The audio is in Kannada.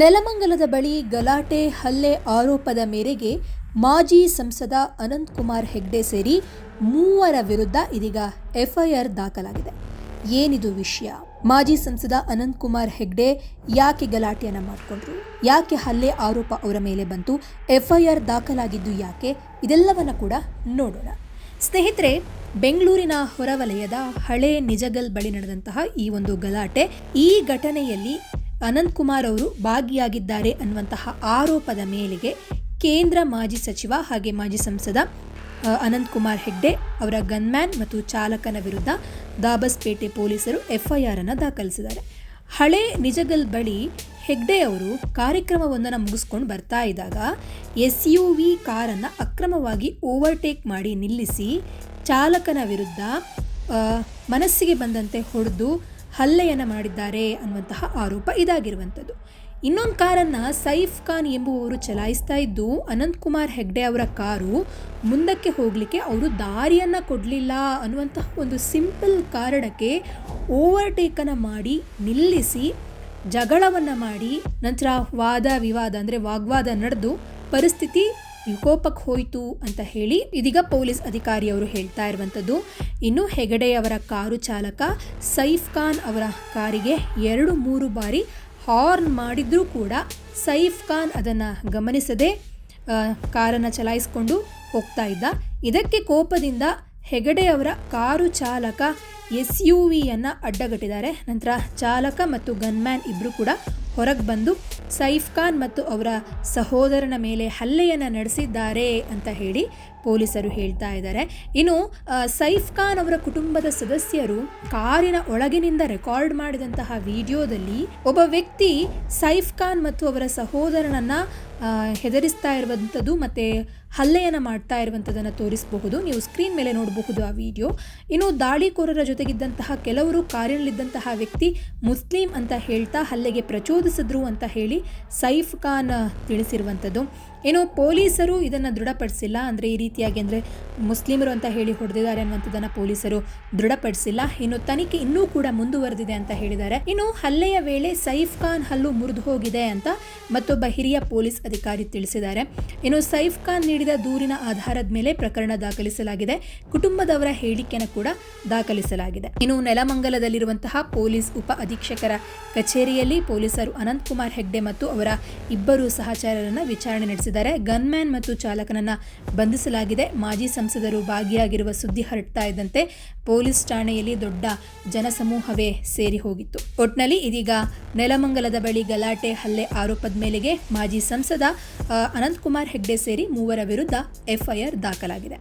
ನೆಲಮಂಗಲದ ಬಳಿ ಗಲಾಟೆ, ಹಲ್ಲೆ ಆರೋಪದ ಮೇರೆಗೆ ಮಾಜಿ ಸಂಸದ ಅನಂತಕುಮಾರ್ ಹೆಗ್ಡೆ ಸೇರಿ ಮೂವರ ವಿರುದ್ಧ ಇದೀಗ ಎಫ್ಐಆರ್ ದಾಖಲಾಗಿದೆ. ಏನಿದು ವಿಷಯ? ಮಾಜಿ ಸಂಸದ ಅನಂತ್ ಕುಮಾರ್ ಹೆಗ್ಡೆ ಯಾಕೆ ಗಲಾಟೆಯನ್ನು ಮಾಡಿಕೊಂಡ್ರು? ಯಾಕೆ ಹಲ್ಲೆ ಆರೋಪ ಅವರ ಮೇಲೆ ಬಂತು? ಎಫ್ಐಆರ್ ದಾಖಲಾಗಿದ್ದು ಯಾಕೆ? ಇದೆಲ್ಲವನ್ನ ಕೂಡ ನೋಡೋಣ. ಸ್ನೇಹಿತರೆ, ಬೆಂಗಳೂರಿನ ಹೊರವಲಯದ ಹಳೆ ನಿಜಗಲ್ ಬಳಿ ನಡೆದಂತಹ ಈ ಒಂದು ಗಲಾಟೆ, ಈ ಘಟನೆಯಲ್ಲಿ ಅನಂತ್ ಕುಮಾರ್ ಅವರು ಭಾಗಿಯಾಗಿದ್ದಾರೆ ಅನ್ನುವಂತಹ ಆರೋಪದ ಮೇಲೆಗೆ ಕೇಂದ್ರ ಮಾಜಿ ಸಚಿವ ಹಾಗೆ ಮಾಜಿ ಸಂಸದ ಅನಂತ್ ಕುಮಾರ್ ಹೆಗ್ಡೆ ಅವರ ಗನ್ಮ್ಯಾನ್ ಮತ್ತು ಚಾಲಕನ ವಿರುದ್ಧ ದಾಬಸ್ಪೇಟೆ ಪೊಲೀಸರು ಎಫ್ಐಆರ್ ಅನ್ನು ದಾಖಲಿಸಿದ್ದಾರೆ. ಹಳೆ ನಿಜಗಲ್ ಬಳಿ ಹೆಗ್ಡೆ ಅವರು ಕಾರ್ಯಕ್ರಮವೊಂದನ್ನು ಮುಗಿಸ್ಕೊಂಡು ಬರ್ತಾ ಇದ್ದಾಗ ಎಸ್ ಯು ವಿ ಕಾರನ್ನು ಅಕ್ರಮವಾಗಿ ಓವರ್ಟೇಕ್ ಮಾಡಿ ನಿಲ್ಲಿಸಿ ಚಾಲಕನ ವಿರುದ್ಧ ಮನಸ್ಸಿಗೆ ಬಂದಂತೆ ಹೊಡೆದು ಹಲ್ಲೆಯನ್ನು ಮಾಡಿದ್ದಾರೆ ಅನ್ನುವಂತಹ ಆರೋಪ ಇದಾಗಿರುವಂಥದ್ದು. ಇನ್ನೊಂದು ಕಾರನ್ನು ಸೈಫ್ ಖಾನ್ ಎಂಬುವವರು ಚಲಾಯಿಸ್ತಾ ಇದ್ದು, ಅನಂತ್ ಕುಮಾರ್ ಹೆಗ್ಡೆ ಅವರ ಕಾರು ಮುಂದಕ್ಕೆ ಹೋಗಲಿಕ್ಕೆ ಅವರು ದಾರಿಯನ್ನು ಕೊಡಲಿಲ್ಲ ಅನ್ನುವಂತಹ ಒಂದು ಸಿಂಪಲ್ ಕಾರಣಕ್ಕೆ ಓವರ್ಟೇಕನ್ನು ಮಾಡಿ, ನಿಲ್ಲಿಸಿ, ಜಗಳವನ್ನು ಮಾಡಿ, ನಂತರ ವಾದ ವಿವಾದ ಅಂದರೆ ವಾಗ್ವಾದ ನಡೆದು ಪರಿಸ್ಥಿತಿ ವಿಕೋಪಕ್ಕೆ ಹೋಯಿತು ಅಂತ ಹೇಳಿ ಇದೀಗ ಪೊಲೀಸ್ ಅಧಿಕಾರಿಯವರು ಹೇಳ್ತಾ ಇರುವಂಥದ್ದು. ಇನ್ನು ಹೆಗಡೆಯವರ ಕಾರು ಚಾಲಕ ಸೈಫ್ ಖಾನ್ ಅವರ ಕಾರಿಗೆ ಎರಡು ಮೂರು ಬಾರಿ ಹಾರ್ನ್ ಮಾಡಿದ್ರೂ ಕೂಡ ಸೈಫ್ ಖಾನ್ ಅದನ್ನು ಗಮನಿಸದೆ ಕಾರನ್ನು ಚಲಾಯಿಸಿಕೊಂಡು ಹೋಗ್ತಾ ಇದ್ದ. ಇದಕ್ಕೆ ಕೋಪದಿಂದ ಹೆಗಡೆ ಅವರ ಕಾರು ಚಾಲಕ ಎಸ್ ಯು ವಿಯನ್ನು ಅಡ್ಡಗಟ್ಟಿದ್ದಾರೆ. ನಂತರ ಚಾಲಕ ಮತ್ತು ಗನ್ಮ್ಯಾನ್ ಇಬ್ಬರು ಕೂಡ ಹೊರಗೆ ಬಂದು ಸೈಫ್ ಖಾನ್ ಮತ್ತು ಅವರ ಸಹೋದರನ ಮೇಲೆ ಹಲ್ಲೆಯನ್ನು ನಡೆಸಿದ್ದಾರೆ ಅಂತ ಹೇಳಿ ಪೊಲೀಸರು ಹೇಳ್ತಾ ಇದ್ದಾರೆ. ಇನ್ನು ಸೈಫ್ ಖಾನ್ ಅವರ ಕುಟುಂಬದ ಸದಸ್ಯರು ಕಾರಿನ ಒಳಗಿನಿಂದ ರೆಕಾರ್ಡ್ ಮಾಡಿದಂತಹ ವಿಡಿಯೋದಲ್ಲಿ ಒಬ್ಬ ವ್ಯಕ್ತಿ ಸೈಫ್ ಖಾನ್ ಮತ್ತು ಅವರ ಸಹೋದರನನ್ನ ಹೆದರಿಸ್ತಾ ಇರುವಂಥದ್ದು ಮತ್ತು ಹಲ್ಲೆಯನ್ನು ಮಾಡ್ತಾ ಇರುವಂಥದ್ದನ್ನು ತೋರಿಸಬಹುದು. ನೀವು ಸ್ಕ್ರೀನ್ ಮೇಲೆ ನೋಡಬಹುದು ಆ ವಿಡಿಯೋ ಇನ್ನು ದಾಳಿಕೋರರ ಜೊತೆಗಿದ್ದಂತಹ ಕೆಲವರು ಕಾರಿನಲ್ಲಿದ್ದಂತಹ ವ್ಯಕ್ತಿ ಮುಸ್ಲಿಂ ಅಂತ ಹೇಳ್ತಾ ಹಲ್ಲೆಗೆ ಪ್ರಚೋದಿಸಿದ್ರು ಅಂತ ಹೇಳಿ ಸೈಫ್ ಖಾನ್ ತಿಳಿಸಿರುವಂಥದ್ದು ಏನು ಪೊಲೀಸರು ಇದನ್ನು ದೃಢಪಡಿಸಿಲ್ಲ. ಅಂದರೆ ಈ ರೀತಿಯಾಗಿ ಅಂದರೆ ಮುಸ್ಲಿಮರು ಅಂತ ಹೇಳಿ ಹೊಡೆದಿದ್ದಾರೆ ಅನ್ನುವಂಥದ್ದನ್ನು ಪೊಲೀಸರು ದೃಢಪಡಿಸಿಲ್ಲ. ಇನ್ನು ತನಿಖೆ ಇನ್ನೂ ಕೂಡ ಮುಂದುವರೆದಿದೆ ಅಂತ ಹೇಳಿದ್ದಾರೆ. ಇನ್ನು ಹಲ್ಲೆಯ ವೇಳೆ ಸೈಫ್ ಖಾನ್ ಹಲ್ಲು ಮುರಿದು ಹೋಗಿದೆ ಅಂತ ಮತ್ತೊಬ್ಬ ಹಿರಿಯ ಪೊಲೀಸ್ ಅಧಿಕಾರಿ ತಿಳಿಸಿದ್ದಾರೆ. ಇನ್ನು ಸೈಫ್ ಖಾನ್ ದೂರಿನ ಆಧಾರದ ಮೇಲೆ ಪ್ರಕರಣ ದಾಖಲಿಸಲಾಗಿದೆ. ಕುಟುಂಬದವರ ಹೇಳಿಕೆಯನ್ನು ಕೂಡ ದಾಖಲಿಸಲಾಗಿದೆ. ಇನ್ನು ನೆಲಮಂಗಲದಲ್ಲಿರುವಂತಹ ಪೊಲೀಸ್ ಉಪ ಅಧೀಕ್ಷಕರ ಕಚೇರಿಯಲ್ಲಿ ಪೊಲೀಸರು ಅನಂತ್ ಕುಮಾರ್ ಹೆಗ್ಡೆ ಮತ್ತು ಅವರ ಇಬ್ಬರು ಸಹಚರರನ್ನ ವಿಚಾರಣೆ ನಡೆಸಿದ್ದಾರೆ. ಗನ್ಮ್ಯಾನ್ ಮತ್ತು ಚಾಲಕನನ್ನ ಬಂಧಿಸಲಾಗಿದೆ. ಮಾಜಿ ಸಂಸದರು ಭಾಗಿಯಾಗಿರುವ ಸುದ್ದಿ ಹರಡ್ತಾ ಇದ್ದಂತೆ ಪೊಲೀಸ್ ಠಾಣೆಯಲ್ಲಿ ದೊಡ್ಡ ಜನಸಮೂಹವೇ ಸೇರಿ ಹೋಗಿತ್ತು. ಒಟ್ನಲ್ಲಿ ಇದೀಗ ನೆಲಮಂಗಲದ ಬಳಿ ಗಲಾಟೆ, ಹಲ್ಲೆ ಆರೋಪದ ಮೇಲೆಗೆ ಮಾಜಿ ಸಂಸದ ಅನಂತ್ ಕುಮಾರ್ ಹೆಗ್ಡೆ ಸೇರಿ ಮೂವರ ವಿರುದ್ಧ ಎಫ್ಐಆರ್ ದಾಖಲಾಗಿದೆ.